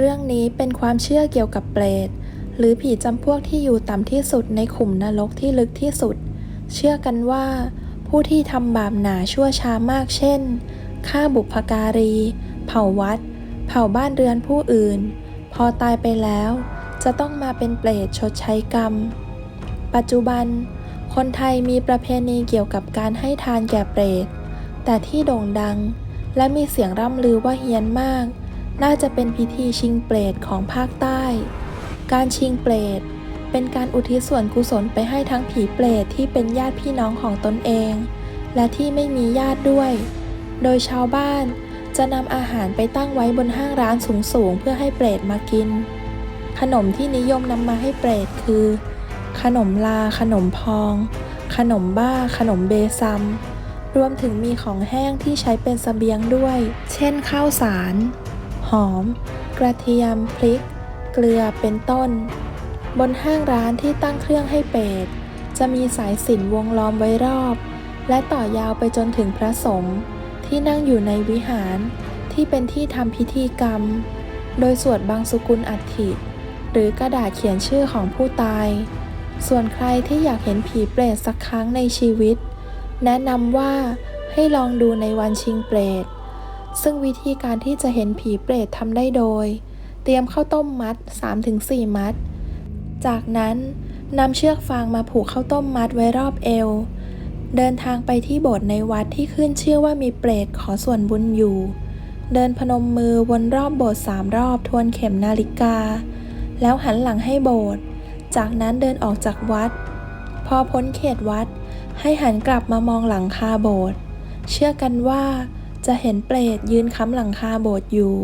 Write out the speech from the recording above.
เรื่องนี้เป็นความเชื่อเกี่ยวกับเปรต หรือผีจำพวกที่อยู่ต่ำที่สุดในขุมนรกที่ลึกที่สุด เชื่อกันว่า ผู้ที่ทำบาปหนาชั่วช้ามากเช่นฆ่าบุพการี เผาวัด เผาบ้านเรือนผู้อื่น พอตายไปแล้ว จะต้องมาเป็นเปรตชดใช้กรรม ปัจจุบัน คนไทยมีประเพณีเกี่ยวกับการให้ทานแก่เปรต แต่ที่โด่งดัง และมีเสียงร่ำลือว่าเฮี้ยนมาก น่าจะเป็นพิธีชิงเปรตของภาคใต้ การชิงเปรตเป็นการอุทิศส่วนกุศลไปให้ทั้งผีเปรตที่เป็นญาติพี่น้องของตนเอง และที่ไม่มีญาติด้วย โดยชาวบ้านจะนำอาหารไปตั้งไว้บนห้างร้านสูงๆเพื่อให้เปรตมากิน ขนมที่นิยมนำมาให้เปรตคือ ขนมลา ขนมพอง ขนมบ้า ขนมเบซัม รวมถึงมีของแห้งที่ใช้เป็นเสบียงด้วย เช่นข้าวสาร หอม กระเทียม พริก เกลือเป็นต้น บนห้างร้านที่ตั้งเครื่องให้เปรตจะมีสายสิญจนวงล้อมไว้รอบ และต่อยาวไปจนถึงพระสงฆ์ที่นั่งอยู่ในวิหารที่เป็นที่ทำพิธีกรรม โดยสวดบางสุกุลอัฐิ หรือกระดาษเขียนชื่อของผู้ตาย ส่วนใครที่อยากเห็นผีเปรตสักครั้งในชีวิต แนะนำว่าให้ลองดูในวันชิงเปรต ซึ่งวิธีการที่จะเห็นผีเปรตทำได้โดย เตรียมข้าวต้มมัด 3-4 มัด จากนั้นนำเชือกฟางมาผูกข้าวต้มมัดไว้รอบเอว เดินทางไปที่โบสถ์ในวัดที่ขึ้นชื่อว่ามีเปรตขอส่วนบุญอยู่ เดินพนมมือวนรอบโบสถ์สามรอบทวนเข็มนาฬิกา แล้วหันหลังให้โบสถ์ จากนั้นเดินออกจากวัด พอพ้นเขตวัด ให้หันกลับมามองหลังคาโบสถ์ เชื่อกันว่า จะเห็นเปรตยืนค้ำหลังคาโบสถ์อยู่